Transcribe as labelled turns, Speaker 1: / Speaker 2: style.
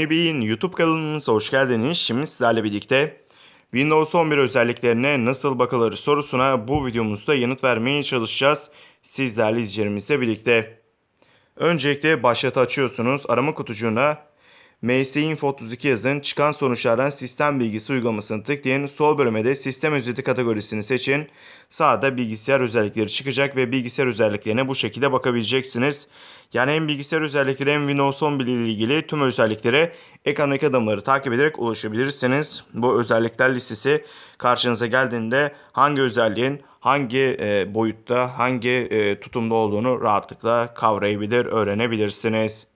Speaker 1: Beyin YouTube kanalımıza hoş geldiniz. Şimdi sizlerle birlikte Windows 11 özelliklerine nasıl bakılır sorusuna bu videomuzda yanıt vermeye çalışacağız. Sizlerle izleyicilerimizle birlikte. Öncelikle başlatı açıyorsunuz. Arama kutucuğuna MS Info 32 yazın. Çıkan sonuçlardan sistem bilgisi uygulamasını tıklayın. Sol bölüme de sistem özeti kategorisini seçin. Sağda bilgisayar özellikleri çıkacak ve bilgisayar özelliklerine bu şekilde bakabileceksiniz. Yani hem bilgisayar özellikleri hem Windows 11 ile ilgili tüm özelliklere ekrandaki adımları takip ederek ulaşabilirsiniz. Bu özellikler listesi karşınıza geldiğinde hangi özelliğin hangi e, boyutta, hangi e, tutumda olduğunu rahatlıkla kavrayabilir, öğrenebilirsiniz.